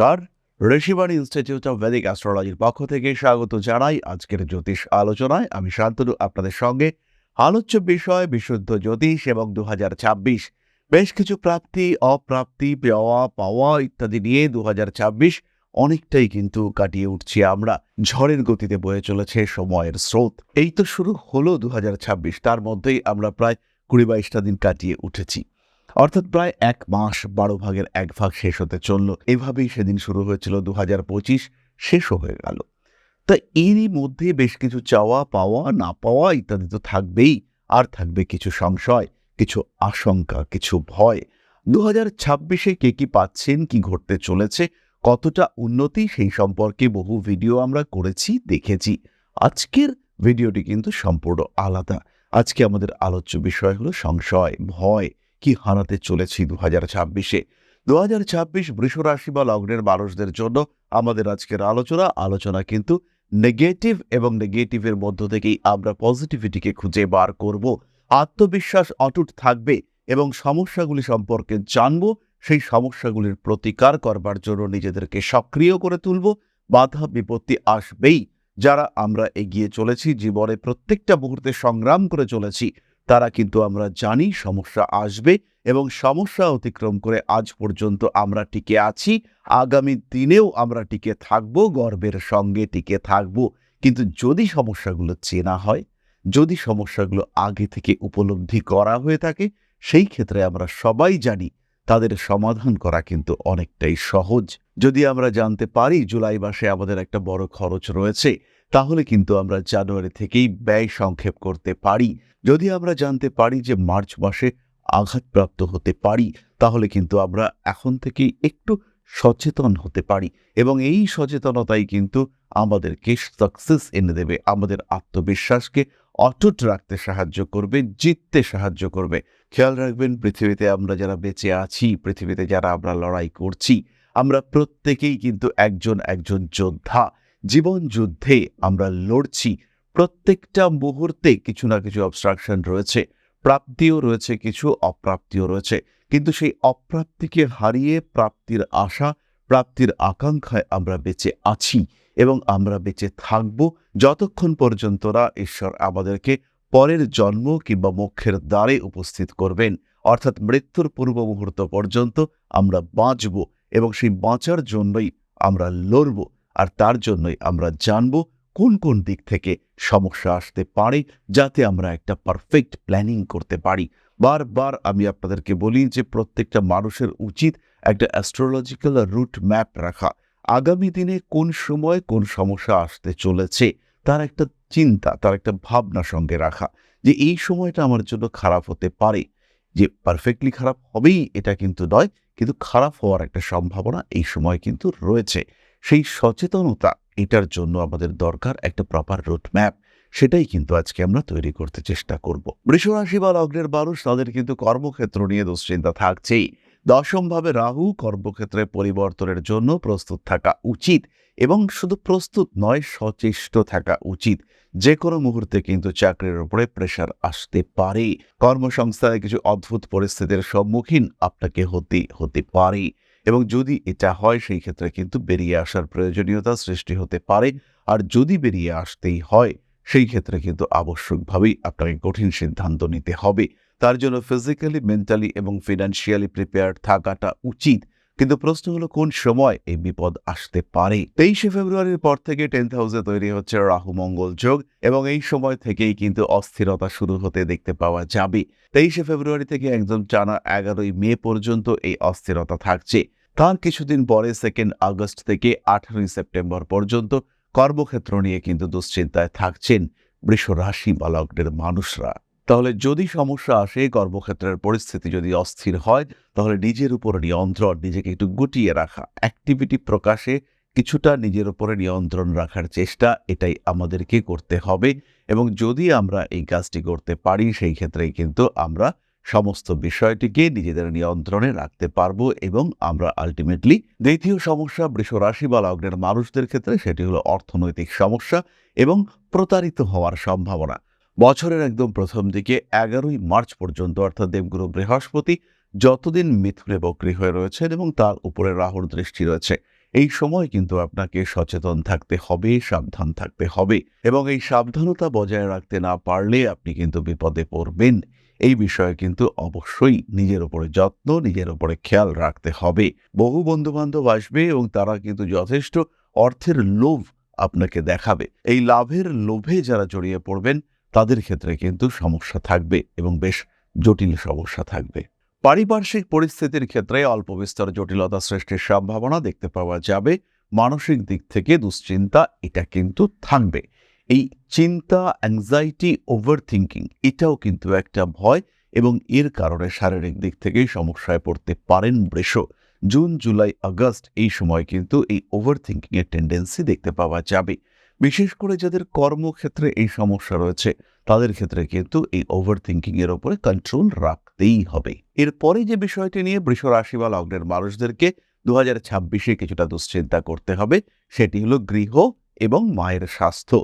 নমস্কার। Rishibani Institute of Vedic অ্যাস্ট্রোলজির পক্ষ থেকে স্বাগত জানাই আজকের জ্যোতিষ আলোচনায়। আমি শান্তনু, আপনাদের সঙ্গে। আলোচ্য বিষয়, বিশুদ্ধ জ্যোতিষ এবং দুহাজার ছাব্বিশ। বেশ কিছু প্রাপ্তি, অপ্রাপ্তি, পাওয়া পাওয়া ইত্যাদি নিয়ে দু হাজার ছাব্বিশ অনেকটাই কিন্তু কাটিয়ে উঠছি আমরা। ঝড়ের গতিতে বয়ে চলেছে সময়ের স্রোত। এই তো শুরু হলো দু হাজার ছাব্বিশ, তার মধ্যেই আমরা প্রায় কুড়ি বাইশটা দিন কাটিয়ে উঠেছি। অর্থাৎ প্রায় এক মাস বারো ভাগের এক ভাগ শেষ হতে চলল। এভাবেই সেদিন শুরু হয়েছিল দু হাজার পঁচিশ শেষও হয়ে গেল। তা এরই মধ্যে বেশ কিছু চাওয়া পাওয়া, না পাওয়া ইত্যাদি তো থাকবেই। আর থাকবে কিছু সংশয়, কিছু আশঙ্কা, কিছু ভয়। দু হাজার ছাব্বিশে কে কি পাচ্ছেন, কি ঘটতে চলেছে, কতটা উন্নতি সেই সম্পর্কে বহু ভিডিও আমরা করেছি, দেখেছি। আজকের ভিডিওটি কিন্তু সম্পূর্ণ আলাদা। আজকে আমাদের আলোচ্য বিষয় হলো সংশয়, ভয়। কি হারাতে চলেছি দু হাজার ছাব্বিশে? দু হাজার ছাব্বিশ বৃষরাশি বা লগ্নের মানুষদের জন্য আমাদের আজকের আলোচনা আলোচনা কিন্তু নেগেটিভ এবং নেগেটিভের মধ্য থেকেই আমরা পজিটিভিটিকে খুঁজে বার করব। আত্মবিশ্বাস অটুট থাকবে এবং সমস্যাগুলি সম্পর্কে জানব, সেই সমস্যাগুলির প্রতিকার করবার জন্য নিজেদেরকে সক্রিয় করে তুলব, বাধা বিপত্তি আসবেই। যারা আমরা এগিয়ে চলেছি, জীবনে প্রত্যেকটা মুহূর্তে সংগ্রাম করে চলেছি তারা কিন্তু আমরা জানি সমস্যা আসবে এবং সমস্যা অতিক্রম করে আজ পর্যন্ত আমরা টিকে আছি। আগামী দিনেও আমরা টিকে থাকব, গর্বের সঙ্গে টিকে থাকব। কিন্তু যদি সমস্যাগুলো চেনা হয়, যদি সমস্যাগুলো আগে থেকে উপলব্ধি করা হয়ে থাকে, সেই ক্ষেত্রে আমরা সবাই জানি তাদের সমাধান করা কিন্তু অনেকটাই সহজ। যদি আমরা জানতে পারি, জুলাই মাসে আমাদের একটা বড় খরচ রয়েছে তাহলে কিন্তু আমরা জানুয়ারি থেকেই ব্যয় সংক্ষেপ করতে পারি। যদি আমরা জানতে পারি যে মার্চ মাসে আঘাতপ্রাপ্ত হতে পারি, তাহলে কিন্তু আমরা এখন থেকেই একটু সচেতন হতে পারি এবং এই সচেতনতাই কিন্তু আমাদেরকে সাকসেস এনে দেবে, আমাদের আত্মবিশ্বাসকে অটুট রাখতে সাহায্য করবে, জিততে সাহায্য করবে। খেয়াল রাখবেন, পৃথিবীতে আমরা যারা বেঁচে আছি, পৃথিবীতে যারা আমরা লড়াই করছি, আমরা প্রত্যেকেই কিন্তু একজন একজন যোদ্ধা। জীবন যুদ্ধে আমরা লড়ছি। প্রত্যেকটা মুহূর্তে কিছু না কিছু অবস্ট্রাকশন রয়েছে। প্রাপ্তিও রয়েছে কিছু, অপ্রাপ্তিও রয়েছে। কিন্তু সেই অপ্রাপ্তিকে হারিয়ে প্রাপ্তির আশা, প্রাপ্তির আকাঙ্ক্ষায় আমরা বেঁচে আছি এবং আমরা বেঁচে থাকব। যতক্ষণ পর্যন্ত না ঈশ্বর আমাদেরকে পরের জন্ম কিংবা মোক্ষের দ্বারে উপস্থিত করবেন। অর্থাৎ মৃত্যুর পূর্ব মুহূর্ত পর্যন্ত আমরা বাঁচব এবং সেই বাঁচার জন্যই আমরা লড়ব। আর তার জন্যই আমরা জানব কোন কোন দিক থেকে সমস্যা আসতে পারে যাতে আমরা একটা পারফেক্ট প্ল্যানিং করতে পারি। বারবার আমি আপনাদেরকে বলি যে প্রত্যেকটা মানুষের উচিত একটা অ্যাস্ট্রোলজিক্যাল রুট ম্যাপ রাখা। আগামী দিনে কোন সময় কোন সমস্যা আসতে চলেছে তার একটা চিন্তা, তার একটা ভাবনা সঙ্গে রাখা যে এই সময়টা আমার জন্য খারাপ হতে পারে। যে পারফেক্টলি খারাপ হবেই এটা কিন্তু নয়, কিন্তু খারাপ হওয়ার একটা সম্ভাবনা এই সময় কিন্তু রয়েছে। সেই সচেতনতা এটার জন্য আমাদের দরকার একটা প্রপার রুট ম্যাপ সেটাই কিন্তু আজকে আমরা তৈরি করতে চেষ্টা করব। বৃষরাশি বা লগ্নের মানুষ তাদের কিন্তু কর্মক্ষেত্র নিয়ে দুশ্চিন্তা থাকছেই। দশমভাবে রাহু কর্মক্ষেত্রে পরিবর্তনের জন্য প্রস্তুত থাকা উচিত এবং শুধু প্রস্তুত নয়, সচেষ্ট থাকা উচিত। যে কোনো মুহূর্তে কিন্তু চাকরির উপরে প্রেশার আসতে পারে কর্মসংস্থানে কিছু অদ্ভুত পরিস্থিতির সম্মুখীন আপনাকে হতে হতে পারে এবং যদি এটা হয়, সেই ক্ষেত্রে কিন্তু বেরিয়ে আসার প্রয়োজনীয়তা সৃষ্টি হতে পারে। আর যদি বেরিয়ে আসতেই হয়, সেই ক্ষেত্রে কিন্তু আবশ্যকভাবেই আপনাকে কঠিন সিদ্ধান্ত নিতে হবে। তার জন্য ফিজিক্যালি মেন্টালি এবং ফিনান্সিয়ালি প্রিপেয়ার থাকাটা উচিত। কিন্তু প্রশ্ন হলো, কোন সময় এই বিপদ আসতে পারে? তেইশে ফেব্রুয়ারির পর থেকে টেন্থ হাউসে তৈরি হচ্ছে রাহু মঙ্গল যোগ এবং এই সময় থেকেই কিন্তু অস্থিরতা শুরু হতে দেখতে পাওয়া যাবে। তেইশে ফেব্রুয়ারি থেকে একদম টানা এগারোই মে পর্যন্ত এই অস্থিরতা থাকছে। তার কিছুদিন পরে সেকেন্ড আগস্ট থেকে আঠারোই সেপ্টেম্বর পর্যন্ত কর্মক্ষেত্র নিয়ে কিন্তু দুশ্চিন্তায় থাকছেন বৃষ রাশি বা লগ্নের মানুষরা। তাহলে যদি সমস্যা আসে, কর্মক্ষেত্রের পরিস্থিতি যদি অস্থির হয়, তাহলে নিজের উপর নিয়ন্ত্রণ, নিজেকে একটু গুটিয়ে রাখা। অ্যাক্টিভিটি প্রকাশে কিছুটা নিজের উপরে নিয়ন্ত্রণ রাখার চেষ্টা, এটাই আমাদেরকে করতে হবে। এবং যদি আমরা এই কাজটি করতে পারি, সেই ক্ষেত্রেই কিন্তু আমরা সমস্ত বিষয়টিকে নিজেদের নিয়ন্ত্রণে রাখতে পারব এবং আমরা আলটিমেটলি দ্বিতীয় সমস্যা বৃষ রাশি বা লগ্নের মানুষদের ক্ষেত্রে, সেটি হলো অর্থনৈতিক সমস্যা এবং প্রতারিত হওয়ার সম্ভাবনা। বছরের একদম প্রথম দিকে এগারোই মার্চ পর্যন্ত অর্থাৎ দেবগুরু বৃহস্পতি যতদিন মিথুনে বক্রী হয়ে রয়েছেন এবং তার উপরে রাহুর দৃষ্টি রয়েছে, এই সময় কিন্তু আপনাকে সচেতন থাকতে হবে, সাবধান থাকতে হবে এবং এই সাবধানতা বজায় রাখতে না পারলে আপনি কিন্তু বিপদে পড়বেন। এই বিষয়ে কিন্তু অবশ্যই নিজের উপরে যত্ন, নিজের উপরে খেয়াল রাখতে হবে। বহু বন্ধু বান্ধব আসবে এবং তারা কিন্তু যথেষ্ট অর্থের লোভ আপনাকে দেখাবে। এই লাভের লোভে যারা জড়িয়ে পড়বেন তাদের ক্ষেত্রে কিন্তু সমস্যা থাকবে এবং বেশ জটিল সমস্যা থাকবে। পারিপার্শ্বিক পরিস্থিতির ক্ষেত্রে অল্প বিস্তর জটিলতা সৃষ্টির সম্ভাবনা দেখতে পাওয়া যাবে। মানসিক দিক থেকে দুশ্চিন্তা, এটা কিন্তু থাকবে। এই চিন্তা অ্যাংজাইটি ওভার থিঙ্কিং এটাও কিন্তু একটা ভয় এবং এর কারণে শারীরিক দিক থেকেই সমস্যায় পড়তে পারেন বৃষ। জুন, জুলাই, আগস্ট এই সময় কিন্তু এই ওভার থিঙ্কিং এর টেন্ডেন্সি দেখতে পাওয়া যাবে। বিশেষ করে যাদের কর্মক্ষেত্রে এই সমস্যা রয়েছে, তাদের ক্ষেত্রে কিন্তু এই ওভার থিঙ্কিং এর উপরে কন্ট্রোল রাখতেই হবে। এরপরে যে বিষয়টি নিয়ে বৃষ রাশি বা লগ্নের মানুষদেরকে দু হাজার ছাব্বিশে কিছুটা দুশ্চিন্তা করতে হবে, সেটি হলো গৃহ এবং মায়ের স্বাস্থ্য।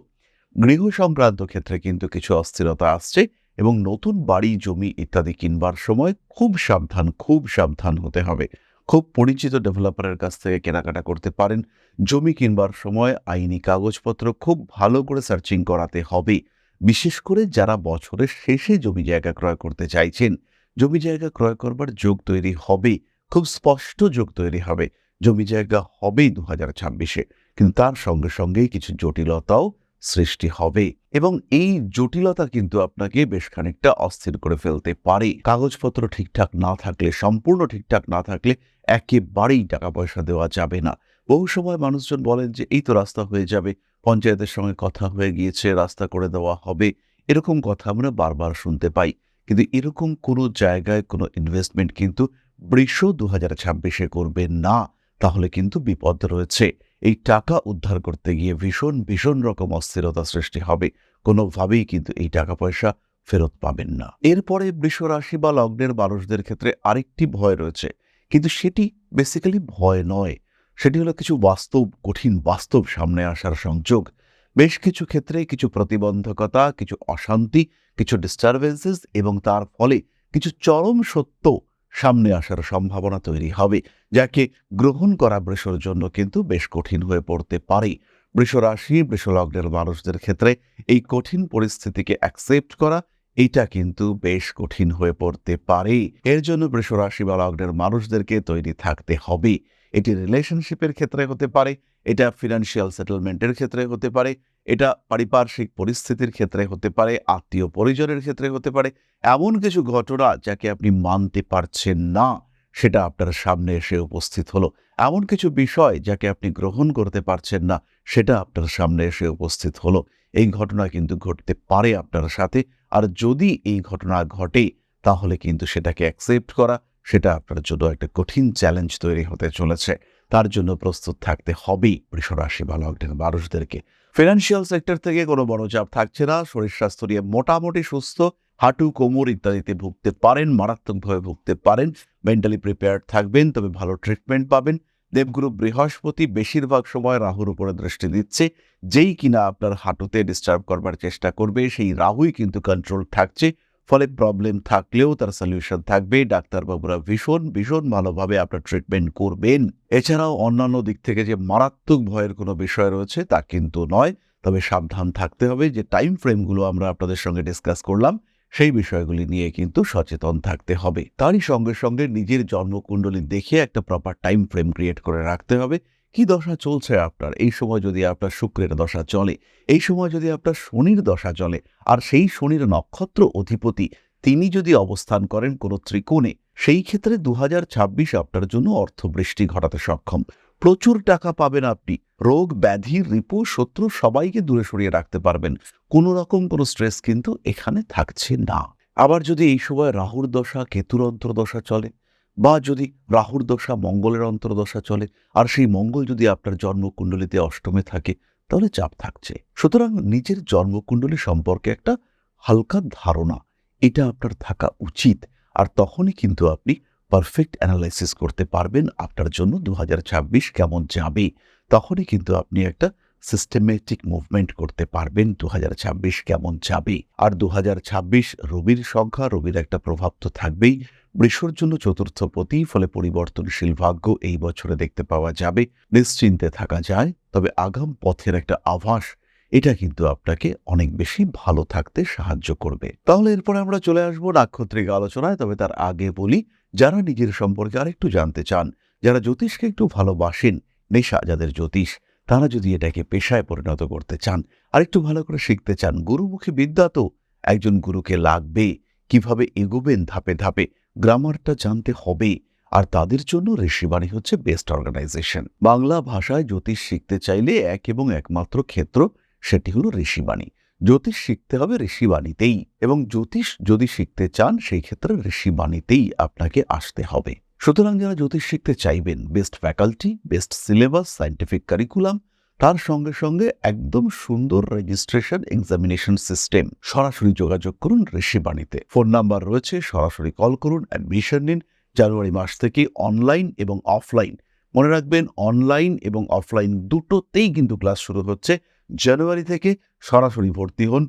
গৃহ সংক্রান্ত ক্ষেত্রে কিন্তু কিছু অস্থিরতা আসছে এবং নতুন বাড়ি, জমি ইত্যাদি কিনবার সময় খুব সাবধান খুব সাবধান হতে হবে। খুব পরিচিত ডেভেলপারের কাছ থেকে কেনাকাটা করতে পারেন। জমি কিনবার সময় আইনি কাগজপত্র খুব ভালো করে সার্চিং করাতে হবে। বিশেষ করে যারা বছরের শেষে জমি জায়গা ক্রয় করতে চাইছেন। জমি জায়গা ক্রয় করবার যোগ তৈরি হবে, খুব স্পষ্ট যোগ তৈরি হবে। জমি জায়গা হবেই দু হাজার ছাব্বিশে, কিন্তু তার সঙ্গে সঙ্গেই কিছু জটিলতাও সৃষ্টি হবে এবং এই জটিলতা কিন্তু আপনাকে বেশ খানিকটা অস্থির করে ফেলতে পারে। কাগজপত্র ঠিকঠাক না থাকলে, সম্পূর্ণ ঠিকঠাক না থাকলে একেবারেই টাকা পয়সা দেওয়া যাবে না। বহু সময় মানুষজন বলেন যে, এই তো রাস্তা হয়ে যাবে, পঞ্চায়েতের সঙ্গে কথা হয়ে গিয়েছে, রাস্তা করে দেওয়া হবে। এরকম কথা আমরা বারবার শুনতে পাই। কিন্তু এরকম কোনো জায়গায় কোনো ইনভেস্টমেন্ট কিন্তু বৃষ দু হাজার ছাব্বিশে করবে না। তাহলে কিন্তু বিপদ রয়েছে। এই টাকা উদ্ধার করতে গিয়ে ভীষণ ভীষণ রকম অস্থিরতা সৃষ্টি হবে। কোনোভাবেই কিন্তু এই টাকা পয়সা ফেরত পাবেন না। এরপরে বৃষ রাশি বা লগ্নের মানুষদের ক্ষেত্রে আরেকটি ভয় রয়েছে। কিন্তু সেটি বেসিক্যালি ভয় নয়। সেটি হলো কিছু বাস্তব, কঠিন বাস্তব সামনে আসার সংযোগ। বেশ কিছু ক্ষেত্রে কিছু প্রতিবন্ধকতা, কিছু অশান্তি, কিছু ডিস্টারবেন্সেস এবং তার ফলে কিছু চরম সত্য সামনে আসার সম্ভাবনা তৈরি হবে, যাকে গ্রহণ করা বৃষর জন্য কিন্তু বেশ কঠিন হয়ে পড়তে পারে। বৃষরাশি, বৃষলগ্নের মানুষদের ক্ষেত্রে এই কঠিন পরিস্থিতিকে অ্যাকসেপ্ট করা, এটা কিন্তু বেশ কঠিন হয়ে পড়তে পারে। এর জন্য বৃষরাশি বা লগ্নের মানুষদেরকে তৈরি থাকতে হবে। এটি রিলেশনশিপের ক্ষেত্রে হতে পারে, এটা ফিনান্সিয়াল সেটেলমেন্টের ক্ষেত্রে হতে পারে এটা পারিপার্শ্বিক পরিস্থিতির ক্ষেত্রে হতে পারে, আত্মীয় পরিজনের ক্ষেত্রে হতে পারে, এমন কিছু ঘটনা যাকে আপনি মানতে পারছেন না, সেটা আপনার সামনে এসে উপস্থিত হলো। এমন কিছু বিষয় যাকে আপনি গ্রহণ করতে পারছেন না, সেটা আপনার সামনে এসে উপস্থিত হলো। এই ঘটনা কিন্তু ঘটতে পারে আপনার সাথে, আর যদি এই ঘটনা ঘটে, তাহলে কিন্তু সেটাকে অ্যাকসেপ্ট করা, সেটা আপনার জন্য একটা কঠিন চ্যালেঞ্জ তৈরি হতে চলেছে। তার জন্য প্রস্তুত থাকতে হবেই, বৃষরাশি বা মানুষদেরকে ফিনান্সিয়াল সেক্টর থেকে কোনো বড় চাপ থাকছে না, শরীর স্বাস্থ্য নিয়ে মোটামুটি সুস্থ, হাঁটু, কোমর ইত্যাদিতে ভুগতে পারেন, মারাত্মকভাবে ভুগতে পারেন মেন্টালি প্রিপেয়ার থাকবেন, তবে ভালো ট্রিটমেন্ট পাবেন। দেবগুরু বৃহস্পতি বেশিরভাগ সময় রাহুর উপরে দৃষ্টি দিচ্ছে, যেই কিনা আপনার হাঁটুতে ডিস্টার্ব করবার চেষ্টা করবে, সেই রাহুই কিন্তু কন্ট্রোল থাকছে। ফলে প্রবলেম থাকলেও তার সলিউশন থাকবে। ডাক্তারবাবুরা ভীষণ ভীষণ ভালোভাবে আপনার ট্রিটমেন্ট করবেন। এছাড়াও অন্যান্য দিক থেকে যে মারাত্মক ভয়ের কোনো বিষয় রয়েছে তা কিন্তু নয়। তবে সাবধান থাকতে হবে যে টাইম ফ্রেমগুলো আমরা আপনাদের সঙ্গে ডিসকাস করলাম, সেই বিষয়গুলি নিয়ে কিন্তু সচেতন থাকতে হবে। তারই সঙ্গে সঙ্গে নিজের জন্মকুণ্ডলী দেখে একটা প্রপার টাইম ফ্রেম ক্রিয়েট করে রাখতে হবে। কি দশা চলছে আপনার? এই সময় যদি আপনার শুক্রের দশা চলে, এই সময় যদি আপনার শনির দশা চলে, আর সেই শনির নক্ষত্র অধিপতি তিনি যদি অবস্থান করেন কোনো ত্রিকোণে, সেই ক্ষেত্রে দু আপনার জন্য অর্থবৃষ্টি ঘটাতে সক্ষম। প্রচুর টাকা পাবেন আপনি। রোগ, ব্যাধি, রিপু, শত্রু সবাইকে দূরে সরিয়ে রাখতে পারবেন। কোনো রকম কোনো স্ট্রেস কিন্তু এখানে থাকছে না। আবার যদি এই সময় রাহুর দশা, কেতুর অন্তর্দশা চলে বা যদি রাহুর দশা মঙ্গলের অন্তর্দশা চলে, আর সেই মঙ্গল যদি আপনার জন্মকুণ্ডলিতে অষ্টমে থাকে, তাহলে চাপ থাকছে। সুতরাং নিজের জন্মকুণ্ডলী সম্পর্কে একটা হালকা ধারণা, এটা আপনার থাকা উচিত। আর তখনই কিন্তু আপনি পারফেক্ট অ্যানালাইসিস করতে পারবেন আপনার জন্য দু হাজার ছাব্বিশ কেমন যাবে। তখনই কিন্তু আপনি একটা সিস্টেমেটিক মুভমেন্ট করতে পারবেন দু হাজার ছাব্বিশ কেমন যাবে। আর দু হাজার ছাব্বিশ রবির সংখ্যা, রবির একটা প্রভাব তো থাকবেই। বৃষর জন্য চতুর্থ পতি, ফলে পরিবর্তনশীল ভাগ্য এই বছরে দেখতে পাওয়া যাবে। নিশ্চিন্তে থাকা যায়, তবে আগাম পথের একটা আভাস, এটা কিন্তু আপনাকে অনেক বেশি ভালো থাকতে সাহায্য করবে। তাহলে এরপরে আমরা চলে আসব নাক্ষত্রিক আলোচনায়, তবে তার আগে বলি, যারা নিজের সম্পর্কে আরেকটু জানতে চান, যারা জ্যোতিষকে একটু ভালোবাসেন, নেশা যাদের জ্যোতিষ, তারা যদি এটাকে পেশায় পরিণত করতে চান আর একটু ভালো করে শিখতে চান, গুরুমুখী বিদ্যা তো একজন গুরুকে লাগবে, কীভাবে এগোবেন ধাপে ধাপে গ্রামারটা জানতে হবে, আর তাদের জন্য ঋষিবাণী হচ্ছে বেস্ট অর্গানাইজেশন বাংলা ভাষায় জ্যোতিষ শিখতে চাইলে এক এবং একমাত্র ক্ষেত্র সেটি হলো ঋষিবাণী। জ্যোতিষ শিখতে হবে ঋষিবাণীতেই, এবং জ্যোতিষ যদি শিখতে চান, সেই ক্ষেত্রে ঋষিবাণীতেই আপনাকে আসতে হবে। সুতরাং যারা জ্যোতিষ শিখতে চাইবেন best faculty best syllabus scientific curriculum তার সঙ্গে সঙ্গে একদম সুন্দর রেজিস্ট্রেশন এক্সামিনেশন সিস্টেম সরাসরি যোগাযোগ করুন ঋষিবাণীতে ফোন নাম্বার রয়েছে, সরাসরি কল করুন অ্যাডমিশন নিন। জানুয়ারি মাস থেকে অনলাইন এবং অফলাইন মনে রাখবেন অনলাইন এবং অফলাইন দুটোতেই কিন্তু ক্লাস শুরু হচ্ছে। জানুয়ারি থেকে সরাসরি ভর্তি হন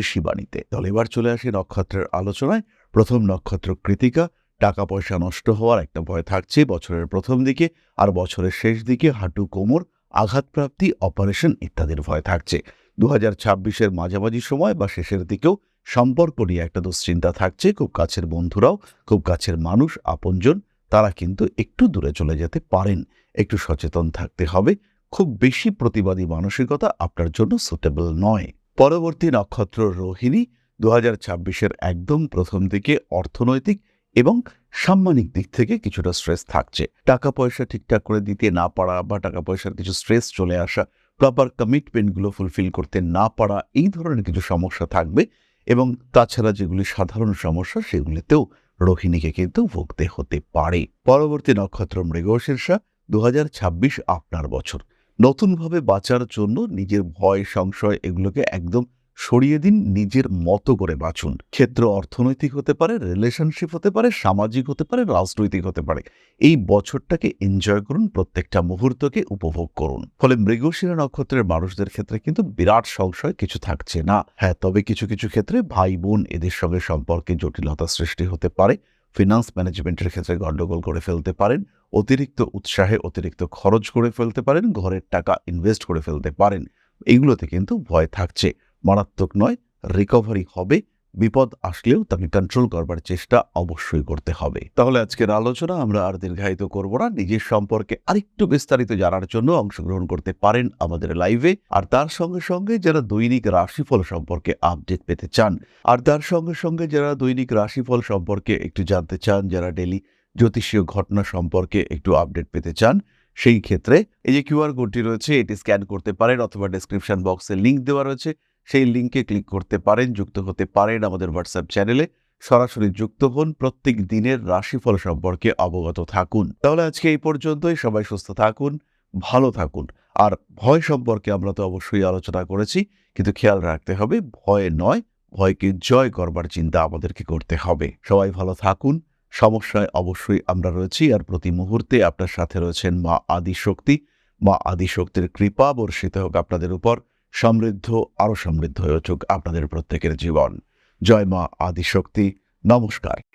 ঋষিবাণীতে তাহলে এবার চলে আসি নক্ষত্রের আলোচনায়। প্রথম নক্ষত্র কৃতিকা। টাকা পয়সা নষ্ট হওয়ার একটা ভয় থাকছে বছরের প্রথম দিকে, আর বছরের শেষ দিকে হাঁটু কোমর আঘাতপ্রাপ্তি, অপারেশন ইত্যাদির ভয় থাকছে। দু হাজার ছাব্বিশের মাঝামাঝি সময় বা শেষের দিকেও সম্পর্ক নিয়ে একটা দুশ্চিন্তা থাকছে। খুব কাছের বন্ধুরাও, খুব কাছের মানুষ, আপনজন, তারা কিন্তু একটু দূরে চলে যেতে পারেন। একটু সচেতন থাকতে হবে। খুব বেশি প্রতিবাদী মানসিকতা আপনার জন্য সুটেবল নয়। পরবর্তী নক্ষত্র রোহিণী দু হাজার একদম প্রথম দিকে অর্থনৈতিক এবং সাম্মানিক দিক থেকে কিছুটা স্ট্রেস থাকছে। টাকা পয়সা ঠিকঠাক করে দিতে না পারা বা টাকা পয়সার কিছু স্ট্রেস চলে আসা প্রপার কমিটমেন্টগুলো ফুলফিল করতে না পারা, এই ধরনের কিছু সমস্যা থাকবে এবং তাছাড়া যেগুলি সাধারণ সমস্যা, সেগুলিতেও রোহিণীকে কিন্তু ভুগতে হতে পারে। পরবর্তী নক্ষত্র মৃগশীর্ষা দু আপনার বছর। নতুনভাবে বাঁচার জন্য নিজের ভয়, সংশয় এগুলোকে একদম সরিয়ে দিন, নিজের মতো করে বাঁচুন। ক্ষেত্র অর্থনৈতিক হতে পারে রিলেশনশিপ হতে পারে, সামাজিক হতে পারে, রাজনৈতিক হতে পারে। এই বছরটাকে এনজয় করুন, প্রত্যেকটা মুহূর্তকে উপভোগ করুন। ফলে মৃগশিরা নক্ষত্রের মানুষদের ক্ষেত্রে কিন্তু বিরাট সংশয় কিছু থাকছে না। হ্যাঁ তবে কিছু কিছু ক্ষেত্রে ভাই, বোন এদের সঙ্গে সম্পর্কে জটিলতা সৃষ্টি হতে পারে। ফিনান্স ম্যানেজমেন্টের ক্ষেত্রে গণ্ডগোল করে ফেলতে পারেন, অতিরিক্ত উৎসাহে অতিরিক্ত খরচ করে ফেলতে পারেন, ঘরের টাকা ইনভেস্ট করে ফেলতে পারেন। এগুলোতে কিন্তু ভয় থাকছে। মারাত্মক নয় রিকভারি হবে, বিপদ আসলেও তাকে কন্ট্রোল করবার চেষ্টা অবশ্যই করতে হবে। তাহলে আজকের আলোচনা আমরা আর দীর্ঘায়িত করব না, নিজের সম্পর্কে আরেকটু বিস্তারিত জানার জন্য অংশগ্রহণ করতে পারেন আমাদের লাইভে আর তার সঙ্গে সঙ্গে যারা দৈনিক রাশিফল সম্পর্কে আপডেট পেতে চান, আর তার সঙ্গে সঙ্গে যারা দৈনিক রাশিফল সম্পর্কে একটু জানতে চান, যারা ডেলি জ্যোতিষীয় ঘটনা সম্পর্কে একটু আপডেট পেতে চান, সেই ক্ষেত্রে এই যে কিউআর কোডটি রয়েছে, এটি স্ক্যান করতে পারেন অথবা ডেসক্রিপশন বক্সে লিঙ্ক দেওয়া রয়েছে। সেই লিঙ্কে ক্লিক করতে পারেন, যুক্ত হতে পারেন আমাদের হোয়াটসঅ্যাপ চ্যানেলে সরাসরি যুক্ত হন, প্রত্যেক দিনের রাশিফল সম্পর্কে অবগত থাকুন। তাহলে আজকে এই পর্যন্তই, সবাই সুস্থ থাকুন, ভালো থাকুন। আর ভয় সম্পর্কে আমরা তো অবশ্যই আলোচনা করেছি, কিন্তু খেয়াল রাখতে হবে, ভয় নয়, ভয়কে জয় করবার চিন্তা আমাদেরকে করতে হবে। সবাই ভালো থাকুন, সমস্যায় অবশ্যই আমরা রয়েছি, আর প্রতি মুহূর্তে আপনার সাথে রয়েছেন মা আদিশক্তি। মা আদিশক্তির কৃপা বর্ষিত হোক আপনাদের উপর। সমৃদ্ধ আরও সমৃদ্ধ হয়ে আপনাদের প্রত্যেকের জীবন। জয় মা আদিশক্তি। নমস্কার।